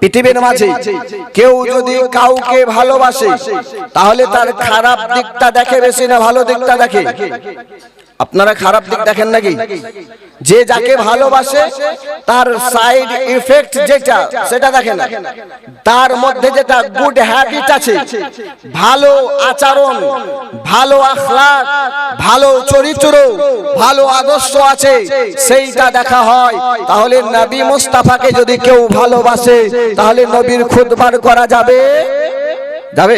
পৃথিবীর মাঝে কেউ যদি কাউকে ভালোবাসে তাহলে তার খারাপ দিকটা দেখে বেশি না ভালো দিকটা দেখে। আপনারা খারাপ দিক দেখেন নাকি? যে যাকে ভালোবাসে, তার সাইড ইফেক্ট যেটা, সেটা দেখে না তার মধ্যে যেটা গুড হ্যাবিট আছে, ভালো আচরণ, ভালো আখলাক ভালো চরিত্র, ভালো আদর্শ আছে, সেইটা দেখা হয়। তাহলে নবী মুস্তাফাকে যদি কেউ ভালোবাসে, তাহলে নবীর খুদবার করা যাবে? যাবে?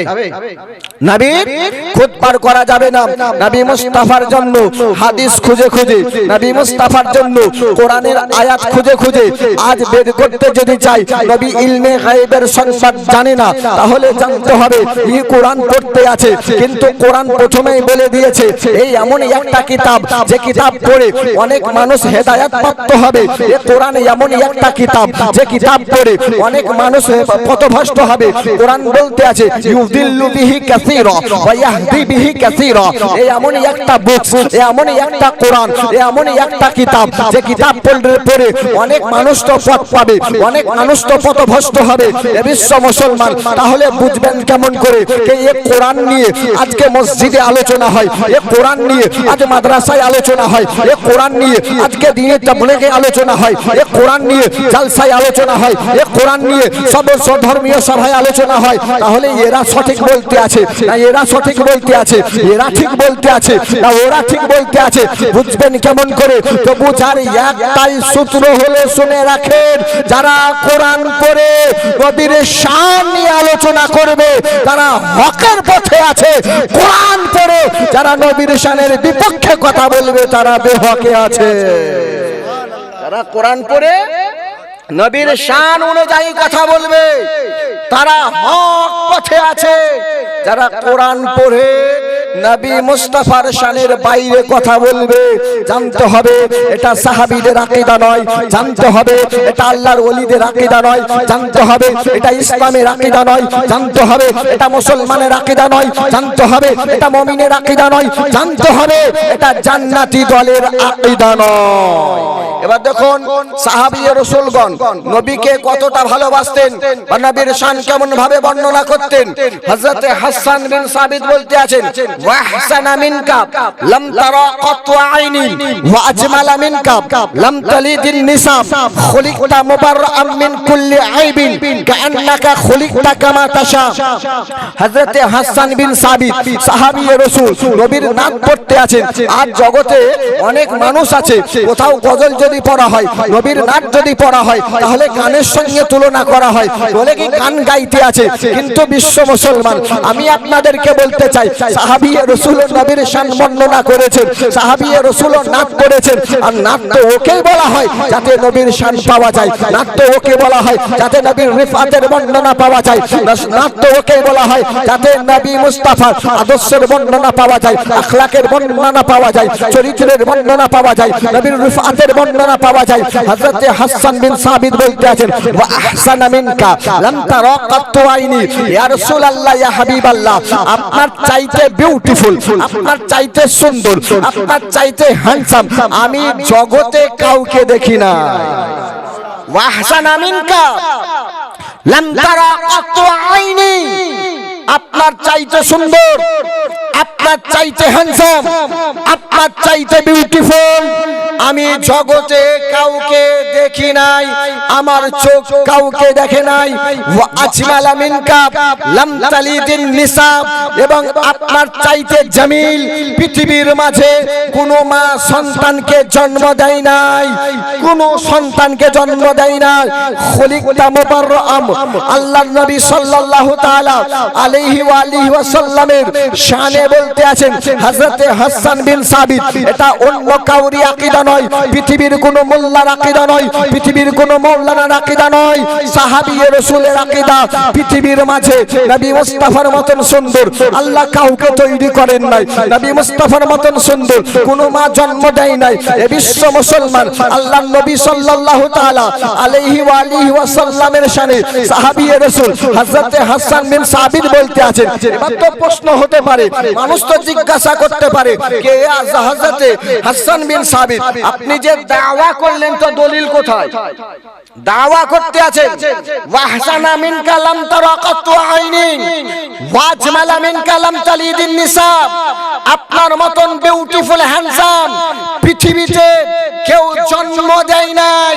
করা যাবে না। নবী মুস্তাফার জন্য হাদিস খুঁজে খুঁজে। নবী মুস্তাফার জন্য কোরআনের আয়াত খুঁজে খুঁজে। আজ বের করতে যদি চাই নবী ইলমে গায়েবের সংবাদ জানে না তাহলে জানতে হবে ই কোরআন পড়তে আছে। কিন্তু কোরআন প্রথমেই বলে দিয়েছে এই এমন একটা কিতাব যে কিতাব পড়ে অনেক মানুষ হেদায়াত প্রাপ্ত হবে। এ কোরআন এমন একটা কিতাব যে কিতাব পড়ে অনেক মানুষ পথভ্রষ্ট হবে। কোরআন বলতে আছে ইউদিল্লু বিহি কাসীরা ওয়া ইয়াহদি বিহি কাসীরা। এই এমন একটা বুক এমন একটা কোরআন এমন একটা কিতাব যে কিতাব পড়লে পড়ে অনেক মানুষ তো পথ পাবে অনেক মানুষ তো পথভ্রষ্ট হবে। এ বিশ্ব মুসলমান তাহলে বুঝবেন কেমন করে যে এই কোরআন নিয়ে আজকে মসজিদে আলোচনা হয় এ কোরআন নিয়ে আজ মাদ্রাসায় আলোচনা হয় এ কোরআন নিয়ে আজকে দিনে তাবলীগে আলোচনা হয় এ কোরআন নিয়ে জালসায় আলোচনা হয় এ কোরআন নিয়ে সর্বস্ব ধর্মীয় সভায় আলোচনা হয়। তাহলে এরা সঠিক বলতে আছে। না, এরা সঠিক বলতে আছে। এরা ঠিক বলতে আছে। না, ওরা ঠিক বলতে আছে। বুঝবেন কেমন করে? তো বুঝার একটাই সূত্র হলে শুনে রাখেন, যারা কোরআন করে নবীর শান নিয়ে আলোচনা করবে, তারা হকের পথে আছে। কোরআন পড়ে, যারা নবীর শানের বিপক্ষে কথা বলবে, তারা বেহকে আছে। যারা কোরআন পড়ে, নবীর শান অনুযায়ী কথা বলবে, তারা হক পথে আছে যারা কোরআন পড়ে নবী মুস্তাফার শানের বাইরে কথা বলবে। জানতে হবে এটা সাহাবীদের আকীদা নয়, জানতে হবে এটা আল্লাহর ওলিদের আকীদা নয়, জানতে হবে এটা ইসলামের আকীদা নয়, জানতে হবে এটা মুসলমানের আকীদা নয়, জানতে হবে এটা মুমিনের আকীদা নয়, জানতে হবে এটা জান্নাতি দলের আকীদা নয়। এবার দেখুন সাহাবী রাসূলগণ, নবীকে কতটা ভালোবাসতেন বা নবীর শান কেমন ভাবে বর্ণনা করতেন? হযরতে হাসান বিন সাবিত বলতে আছেন মিনকা লাম তারা কতু আইনি ওয়া আজমালা মিনকা লাম তালিদিন নিসা খুলিকতা মুবাররাম মিন কুল্লি আইবিন কাআন্নাকা খুলিকতা কামা তাশা হাসান বিন সাবিত সাহাবী নবীর নাম পড়তে আছেন আজ জগতে অনেক মানুষ আছে। কোথাও গজল যদি পড়া হয়, নবীর নাচ যদি পড়া হয়, তাহলে গানের সঙ্গে তুলনা করা হয়। বলে কি গান গাইতে আছে? কিন্তু বিশ্ব মুসলমান, আমি আপনাদেরকে বলতে চাই, সাহাবী রসুল নবীর শান বর্ণনা করেছেন। সাহাবী রসুল নাচ করেছেন। আর নাচ তো ওকেই বলা হয় যাতে নবীর শান পাওয়া যায়। নাচ তো ওকে বলা হয় যাতে নবীর রিফাতের বর্ণনা পাওয়া যায়। নাচ তো ওকে বলা হয় যাতে নবী মুস্তাফার আদর্শের বর্ণনা পাওয়া যায় আখলাকের বর্ণনা পাওয়া যায় চরিত্রের বর্ণনা পাওয়া যায় নবীর রিফাতের বর্ণনা পাওয়া যায়। হযরতে হাসান বিন সাবিত বলতে আছেন ওয়া আহসানা মিনকা লাম তারা কাত্তু আইনি। ইয়া রাসূলুল্লাহ ইয়া হাবিবাল্লাহ আপনার চাইতে বিউটিফুল আপনার চাইতে সুন্দর আপনার চাইতে হ্যান্ডসাম আমি জগতে কাউকে দেখি না। ওয়াহসান আমিনকা মিনকা লাম তারা আইনি। আপনার চাইতে সুন্দর। আপনার চাইতে হ্যান্ডসাম আপনার চাইতে বিউটিফুল আমি জগতে কাউকে দেখি নাই, আমার চোখ কাউকে দেখে নাই। আজমালা মিনকা লাম তালিদিন নিসা এবং আপনার চাইতে জামিল, পৃথিবীর মাঝে কোনো মা সন্তানকে জন্ম দেয় নাই। কোনো সন্তানকে জন্ম দেয় নাই। খলিকতা মুবাররাম, আল্লাহর নবী সাল্লাল্লাহু তাআলা আলাইহি ওয়া আলিহি ওয়াসাল্লামের শানে বলতে আছেন হযরতে হাসান বিন সাবিত। এটা অন্য কাউরি আকীদা নয়, পৃথিবীর কোন মোল্লার আকীদা নয়, পৃথিবীর কোন মৌলানার আকীদা নয়, সাহাবী রাসূলের আকীদা। পৃথিবীর মাঝে নবী মুস্তাফার মতন সুন্দর, আল্লাহ কাউকে তৈরি করেন নাই। নবী মুস্তাফার মতন সুন্দর, কোন মা জন্ম দেয় নাই। এ বিশ্ব মুসলমান আল্লাহ নবী সাল্লাল্লাহু তাআলা আলাইহি ওয়া আলিহি ওয়াসাল্লামের শানে সাহাবী রাসূল হযরতে হাসান বিন সাবিত বলতে আছেন। এবার তো প্রশ্ন হতে পারে, মানুষ তো জিজ্ঞাসা করতে পারে, কে আজ হযরতে হাসান বিন সাবিত? আপনি যে দাওয়া করলেন তো দলিল কোথায়? দাওয়া করতে আছে ওয়াহসানা মিন কালাম তারাকাতু আইনি ওয়াজমালা মিন কালাম তালিদিন নিসাব আপনার মতন বিউটিফুল হ্যান্ডসাম পৃথিবীতে কেউ জন্ম দেয় নাই।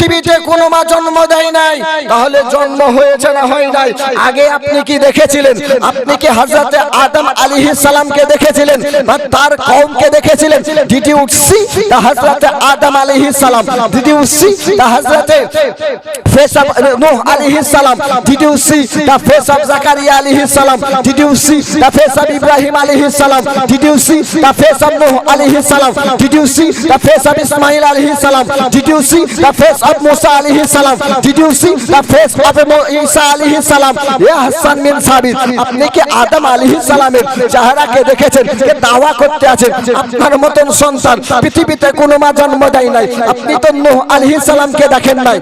পৃথিবীতে কোনো মা জন্ম দেয় নাই। তাহলে জন্ম হয়েছে না হয় নাই? আগে আপনি কি দেখেছিলেন? আপনি কি হাজরাতে আদম আলী ইসলামকে দেখেছিলেন বা তার কমকে দেখেছিলেন? দিদি উঠছি তা হাজরাতে আদম আলী ইসলাম দিদি উঠছি তা হাজরাতে ফেসাব নোহ আলী ইসলাম দিদি উঠছি তা ফেসাব জাকারিয়া আলী ইসলাম দিদি উঠছি তা ফেসাব ইব্রাহিম আলী ইসলাম দিদি উঠছি তা ফেসাব নোহ আলী ইসলাম দিদি উঠছি তা ফেসাব ইসমাইল আলী ইসলাম দিদি উঠছি তা ফেসাব of Ismail alayhi salam. Did you see the face of Musa alayhi salam? Ya Hassan bin Sabit আপনি কি আদম আলাইহিস সালামের চেহারাকে দেখেছেন কে দাওয়া করতে আছেন আপনার মতন সন্তান পৃথিবীতে কোনো মা জন্ম দেয় নাই আপনি তো নূহ আলাইহিস সালামকে দেখেন নাই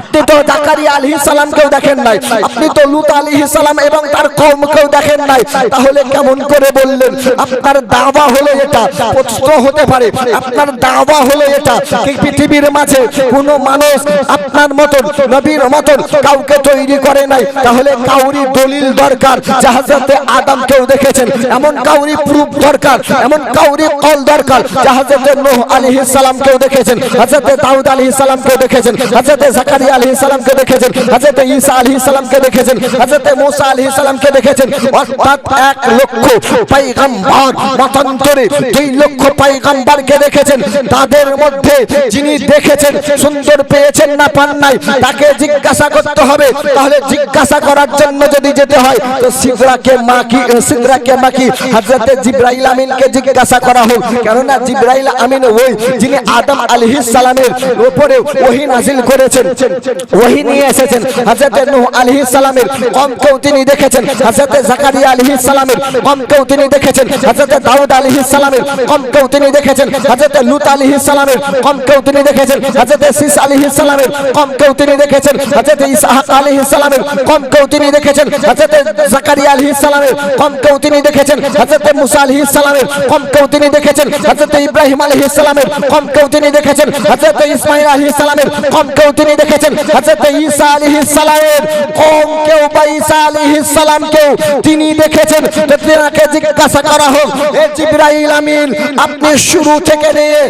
আপনি তো জাকারিয়া আলাইহিস সালামকেও দেখেন নাই আপনি তো লুত আলাইহিস সালাম এবং তার কওমকেও দেখেন নাই তাহলে কেমন করে বললেন আপনার দাওয়া হলো এটা প্রশ্ন হতে পারে আপনার দাওয়া হলো এটা পৃথিবীর মাঝে কোনো মানুষ আপনার মতন, নবীর মতন কাউকে তৈরি করে নাই। তাহলে কাউরি দলিল দরকার। জাহাজতে আদমকেও দেখেছেন, এমন কাউরি প্রুফ দরকার, এমন কাউরি কল দরকার। জাহাজতে নূহ আলাইহিস সালামকেও দেখেছেন, হযরতে দাউদ আলাইহিস সালামকেও দেখেছেন, হযরতে জাকারিয়া আলাইহিস সালামকে দেখেছেন, হযরতে ঈসা আলাইহিস সালামকে দেখেছেন, হযরতে মুসা আলাইহিস সালামকে দেখেছেন। অর্থাৎ এক লক্ষ পয়গম্বর মতান্তরে দুই লক্ষ পয়গম্বরকে দেখেছেন। তাদের মধ্যে যিনি দেখেছেন, সুন্দর পেয়েছেন না, পান নাই, তাকে জিজ্ঞাসা করতে হবে। তাহলে জিজ্ঞাসা করার জন্য যদি যেতে হয়, তো সিদরাকে মাকি সিদরাকে মাকি হযরতে জিব্রাইল আমিনকে জিজ্ঞাসা করা হোক। কেননা জিব্রাইল আমিন ওই যিনি আদম আলাইহিস সালামের উপরে ওহী নাজিল করেছেন, ওহী নিয়ে এসেছেন। হযরতে নূহ আলাইহিস সালামের কমকেও তিনি দেখেছেন। হযরতে জাকারিয়া আলাইহিস সালামের কমকেও তিনি দেখেছেন। হযরতে দাউদ আলাইহিস সালামের কমকেও তিনি দেখেছেন। হযরতে লূত আলাইহিস সালামের কমকেও তিনি দেখেছেন। হযরতে সিস আলাইহিস সালামের কমকেও তিনি দেখেছেন হযরতে ইসহাক আলাইহিস সালামের কমকেও তিনি দেখেছেন হযরতে জাকারিয়া আলাইহিস সালামের কমকেও তিনি দেখেছেন হযরতে মুসা আলাইহিস সালামের কমকেও তিনি দেখেছেন হযরতে ইব্রাহিম আলাইহিস সালামের কমকেও তিনি দেখেছেন হযরতে ইসমাঈল আলাইহিস সালামের কমকেও তিনি দেখেছেন হযরতে ঈসা আলাইহিস সালামের কমকেও বা ঈসা আলাইহিস সালামকেও তিনি দেখেছেন তেনাকে জিজ্ঞাসা করা হোক, এ জিবরাইল আমিন, আপনি শুরু থেকে নিয়ে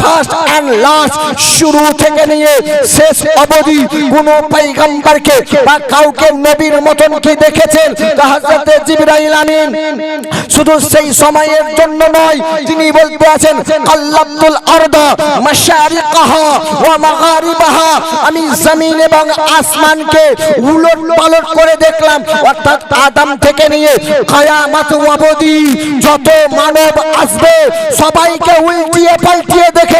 ফার্স্ট এন্ড লাস্ট শুরু থেকে নিয়ে শেষ অবধি কোন পয়গম্বরকে বা কাউকে নবীর মতন কি দেখেছেন? তা হযরতে জিবরাইল আমিন। শুধু সেই সময়ের জন্য নয়, তিনি বলতে আছেন, আল্লাহুল আরদা মাশারিকাহা ওয়া মাগারিবাহা। আমি জমিন এবং আসমানকে উলট পালট করে দেখলাম, অর্থাৎ আদম থেকে নিয়ে কিয়ামত অবধি যত মানব আসবে, সবাইকে উল্টিয়ে পাল্টিয়ে দেখেছি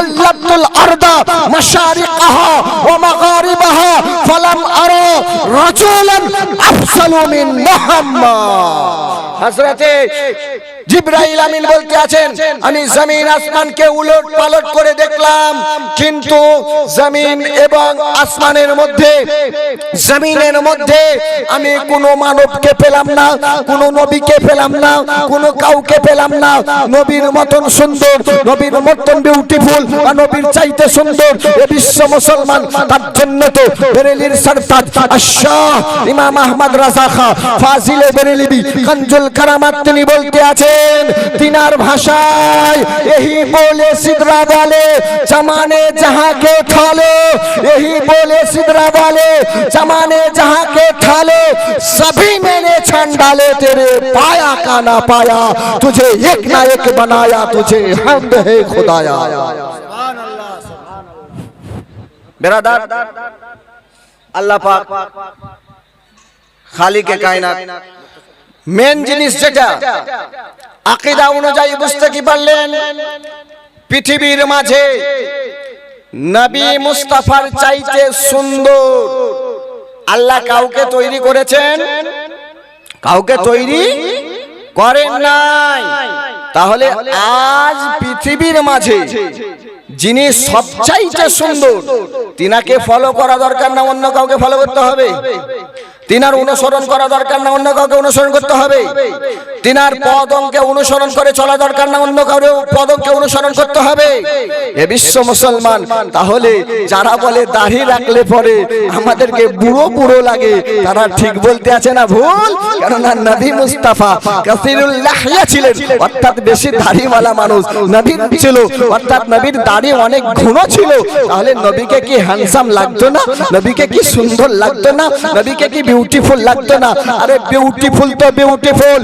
আল্লাহুল আরদা মাশারিকাহা ওয়া মাগারিবাহা ফালাম আরা রাজুলান আফসালু মিন মুহাম্মদ হযরতে জিব্রাইল আমিন বলতে আছেন, আমি জমিন আসমানকে উলট পালট করে দেখলাম, কিন্তু জমিন এবং আসমানের মধ্যে, জমিনের মধ্যে আমি কোনো মানবকে পেলাম না, কোনো নবীকে পেলাম না, কোনো কাউকে পেলাম না। নবীর মতন সুন্দর, নবীর মতন বিউটিফুল বা নবীর চাইতে সুন্দর এ বিশ্ব মুসলমান, তার জন্য তো বেরেলির সরতাজ, আশাহ, ইমাম আহমদ রাজা খা, ফাজিলে বেরেলিবি, কঞ্জুল কারামাত তিনি বলতে আছেন তিনার ভাষায় यही बोले सिदरा वाले जमाने जहाँ के ठालो यही बोले सिदरा वाले जमाने जहाँ के ठालो सभी मैंने छान डाले तेरे पाया का ना पाया तुझे एक ना एक बनाया तुझे हमद है खुदाया बेरादार আল্লাহ পাক খালিকে কায়নাত মেন জিনিস যেটা আকিদা অনুযায়ী বুঝতে কি পারলেন? পৃথিবীর মাঝে নবী মুস্তাফার চাইতে সুন্দর। আল্লাহ কাউকে তৈরি করেছেন? কাউকে তৈরি করেন নাই। তাহলে আজ পৃথিবীর মাঝে যিনি সবচাইতে সুন্দর তিনাকে ফলো করা দরকার না অন্য কাউকে ফলো করতে হবে। তিনার অনুসরণ করা দরকার না, অন্য কাউকে অনুসরণ করতে হবে। তিনার পদমকে অনুসরণ করে চলা দরকার না, অন্য কাউকে পদমকে অনুসরণ করতে হবে। এ বিশ্ব মুসলমান, তাহলে যারা বলে দাড়ি রাখলে পরে আমাদেরকে বুড়ো বুড়ো লাগে, তারা ঠিক বলতে আছে না ভুল? কেননা নবী মুস্তাফা কাসিরুল্লাহ ছিলেন, অর্থাৎ বেশি দাড়িওয়ালা মানুষ। নবীর ছিল, অর্থাৎ নবীর দাড়ি অনেক ঘন ছিল। তাহলে নবীকে কি হ্যান্ডসাম লাগতো না? নবীকে কি সুন্দর লাগতো না? নবীকে কি বিউটিফুল লাগতো না। আরে বিউটিফুল তো বিউটিফুল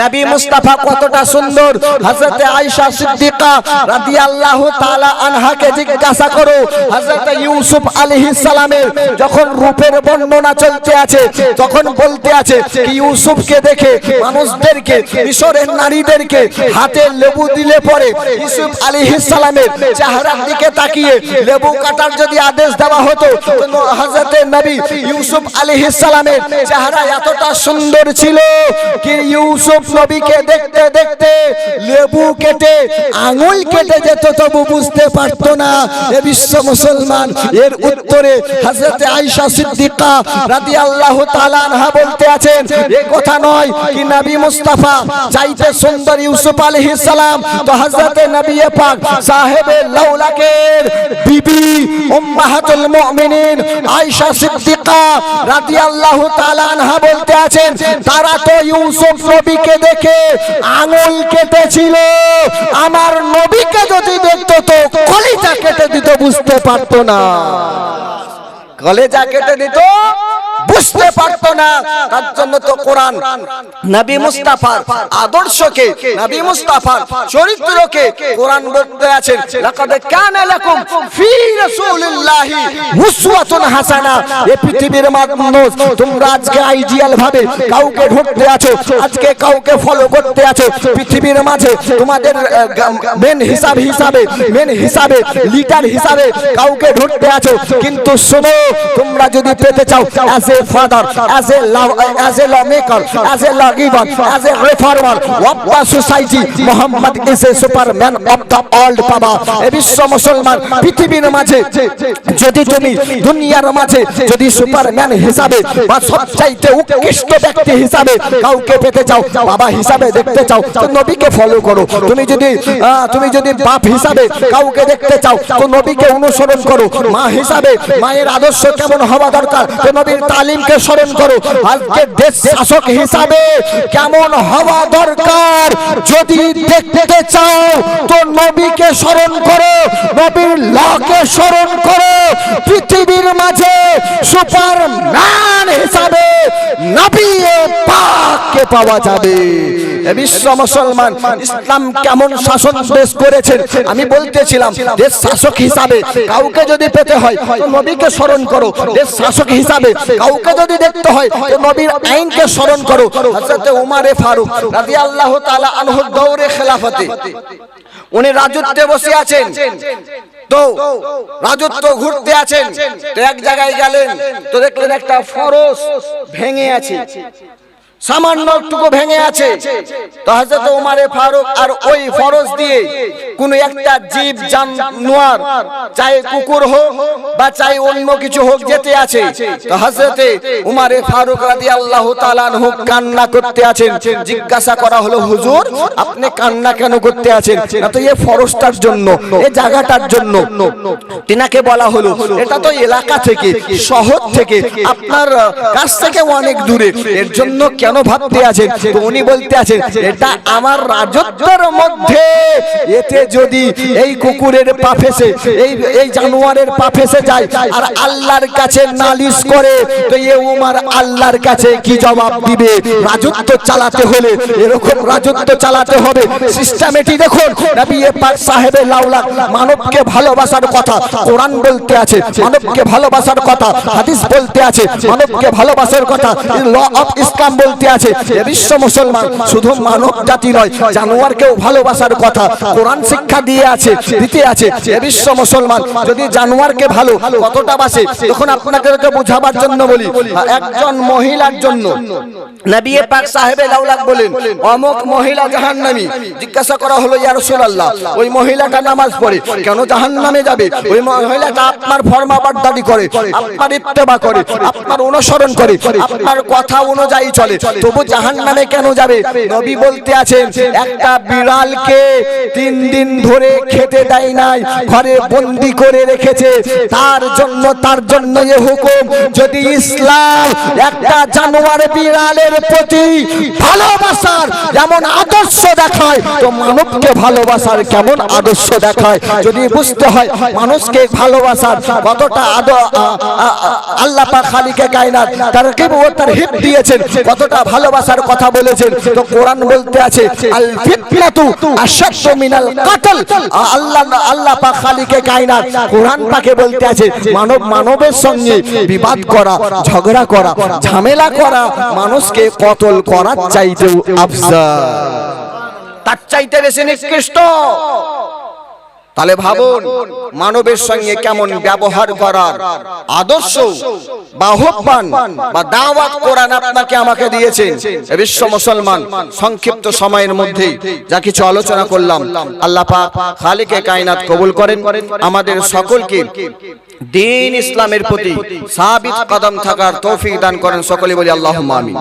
নবী মুস্তাফা কতটা সুন্দর। হযরতে আয়েশা সিদ্দিকা রাদিয়াল্লাহু তাআলা আনহাকে জিজ্ঞাসা করো, হযরতে ইউসুফ আলাইহিস সালামের যখন রূপের বর্ণনা চলতে আছে তখন বলতে আছে কি ইউসুফকে দেখে মানুষদেরকে, মিশরের নারীদেরকে হাতে লেবু দিলে পরে ইউসুফ আলাইহিস সালামের চেহারার দিকে তাকিয়ে লেবু কাটার যদি আদেশ দেওয়া হতো হযরতে নবী ইউসুফ আলাইহিস সালামের চেহারা এতটা সুন্দর ছিল কি ইউসুফ নবীকে দেখতে দেখতে লেবু কেটে, আঙুল কেটে যেত তবু বুঝতে পারতো না। এ বিশ্ব মুসলমান, এর উত্তরে হযরতে আয়েশা সিদ্দিকা রাদিয়াল্লাহু তাআলা আনহা বলতে আছেন এই কথা নয় কি নবী মুস্তাফা চাইতে সুন্দর ইউসুফ আলাইহিস সালাম তো হযরতে নবী পাক সাহেবে লাউলাকের বিবি উম্মাহাতুল মুমিনিন আয়েশা সিদ্দিকা রাদিয়াল্লাহু তাআলা আনহা বলতে আছেন, তারা তো ইউসুফ নবীকে দেখে আঙুল কেটেছিল। আমার নবীকে যদি দেখতো তো কলিজা কেটে দিত, বুঝতে পারতো না। কলেজা কেটে দিত, বুঝতে পারতো না। তার জন্য তো কোরআন। নবী মুস্তাফার আদর্শকে, নবী মুস্তাফার চরিত্রকে কোরআন বলতে আছেন লাকাদ কানা লাকুম ফি রাসূলিল্লাহি উসওয়াতুন হাসানা। এই পৃথিবীর মানুষ, তোমরা আজকে আইডিয়াল ভাবে কাউকে ধরতে আছো, আজকে কাউকে ফলো করতে আছো। পৃথিবীর মাঝে তোমাদের মেন হিসাব হিসাবে মেন হিসাবে লিডার হিসাবে কাউকে ধরতে আছো। কিন্তু শোনো তোমরা যদি পেতে চাও as a father as a love as a lawmaker as a lawgiver as a reformer of the society Muhammad is a superman of the world বাবা এ বিশ্ব মুসলমান, পৃথিবীর মাঝে, যদি তুমি দুনিয়ার মাঝে, যদি সুপারম্যান হিসাবে বা সবচাইতে উৎকৃষ্ট ব্যক্তি হিসাবে কাউকে পেতে চাও, বাবা হিসাবে দেখতে চাও, তো নবীকে ফলো করো। তুমি যদি তুমি যদি বাপ হিসাবে কাউকে দেখতে চাও, তো নবীকে অনুসরণ করো। মা হিসাবে, মায়ের আদর্শ কেমন হওয়া দরকার? নবীর তালিমকে স্মরণ করো। আজকে দেশ শাসক হিসাবে কেমন হওয়া দরকার? যদি দেখতে চাও, তো নবীকে স্মরণ করো, নবীর লকে স্মরণ করো। পৃথিবীর মাঝে সুপারম্যান হিসাবে নবী পাককে পাওয়া যাবে। বিশ্ব মুসলমান ইসলাম কেমন শাসন দেশ করেছেন? আমি বলতেছিলাম, দেশ শাসক হিসাবে কাউকে যদি পেতে হয় নবীকে স্মরণ করো। দেশ শাসক হিসাবে কাউকে যদি দেখতে হয়, তো নবীর আইনকে স্মরণ করো। হযরতে উমারে ফারুক রাদিয়াল্লাহু তাআলা আনহু দৌরে খেলাফতে, উনি রাজত্বে বসে আছেন। তো রাজত্ব ঘুরতে আছেন। তো এক জায়গায় গেলেন, তো দেখলেন একটা ফরস ভেঙে আছে। সামান্য একটুকু ভেঙে আছে। তো হযরত উমারে ফারুক আর ওই ফরজ দিয়ে কোন একটা জীব জানোয়ার চাই কুকুর হোক বা চাই অন্য কিছু হোক যেতে আছে। তো ফারুক রাদিয়াল্লাহু তাআলা কান্না করতে আছেন। জিজ্ঞাসা করা হলো, হুজুর, আপনি কান্না কেন করতে আছেন? না তো এই ফরজটার জন্য এই জায়গাটার জন্য। তিনাকে বলা হলো, এটা তো এলাকা থেকে, শহর থেকে, আপনার কাছ থেকে অনেক দূরে। এর জন্য কেন ভাবতে আছেন তো উনি বলতে আছেন এটা আমার রাজত্বের মধ্যে। এতে যদি এই কুকুরের পা ফেসে এই এই জানোয়ারের পা ফেসে যায়, আর আল্লাহর কাছে নালিশ করে, তো এ উমার আল্লাহর কাছে কি জবাব দিবে? রাজত্ব চালাতে হলে এরকম রাজত্ব চালাতে হবে। সিস্টেমেটি দেখুন, নবী পাক সাহেবের লাউলা মানবকে ভালোবাসার কথা, কোরআন বলতে আছে, মানবকে ভালোবাসার কথা, হাদিস বলতে আছে, মানবকে ভালোবাসার কথা ল অফ ইসলাম বলতে বলতে আছে এ বিশ্ব মুসলমান শুধু মানব জাতি নয়, জানোয়ারকেও ভালোবাসার কথা কোরআন শিক্ষা দিয়ে আছে, দিতে আছে। এ বিশ্ব মুসলমান যদি জানোয়ারকে ভালো কতটা বাসে, তখন আপনাকে বুঝাবার জন্য বলি একজন মহিলার জন্য। নবী পাক সাহেবে লাউলাক বলেন, অমুক মহিলা জাহান্নামী, জিজ্ঞাসা করা হলো, ইয়া রাসূলুল্লাহ, ওই মহিলাটা নামাজ পড়ে, কেন জাহান্নামে যাবে? ওই মহিলাটা আপনার ফরমাবারদারি করে, আপনার ইত্তেবা করে, আপনার অনুসরণ করে, আপনার কথা অনুযায়ী চলে তবু জাহান্নামে কেন যাবে? নবী বলতে আছেন, একটা বিড়ালকে তিন দিন ধরে খেতে দেয় নাই, ঘরে বন্দি করে রেখেছে। তার জন্য তার জন্য এ হুকুম, যদি ইসলাম একটা জানোয়ার বিড়ালের প্রতি ভালোবাসার যেমন আদর্শ দেখায়, তো মানবকে ভালোবাসার কেমন আদর্শ দেখায়? যদি বুঝতে হয়, মানুষকে ভালোবাসার কতটা আল্লাহ পাক খালিকে কায়নাত তার কি ও তার হিপ দিয়েছেন, কতটা ভালোবাসার কথা বলেছেন। তো কোরআন বলতে আছে, আল ফিতনাতু আশাদ্দু মিনাল কাতল। আল্লাহ আল্লাহ পাক খালিকে কায়নাত। কোরআন পাকে বলতে আছে, মানব, মানবের সঙ্গে বিবাদ করা, ঝগড়া করা, ঝামেলা করা, মানুষকে কতল করার চাইতেও আফজাল তার চাইতে বেশি নিকৃষ্ট। তাহলে ভাবুন, মানবের সঙ্গে কেমন ব্যবহার করার আদর্শ বা বা দাওয়াত কোরআন আপনাকে আমাকে দিয়েছেন? বিশ্ব মুসলমান, সংক্ষিপ্ত সময়ের মধ্যে যা কিছু আলোচনা করলাম, আল্লাহ পাক খালিকে কায়নাত কবুল করেন। আমাদের সকলকে দিন ইসলামের প্রতি সাবিত কদম থাকার তৌফিক দান করেন সকলে বলি আল্লাহুম্মা আমিন।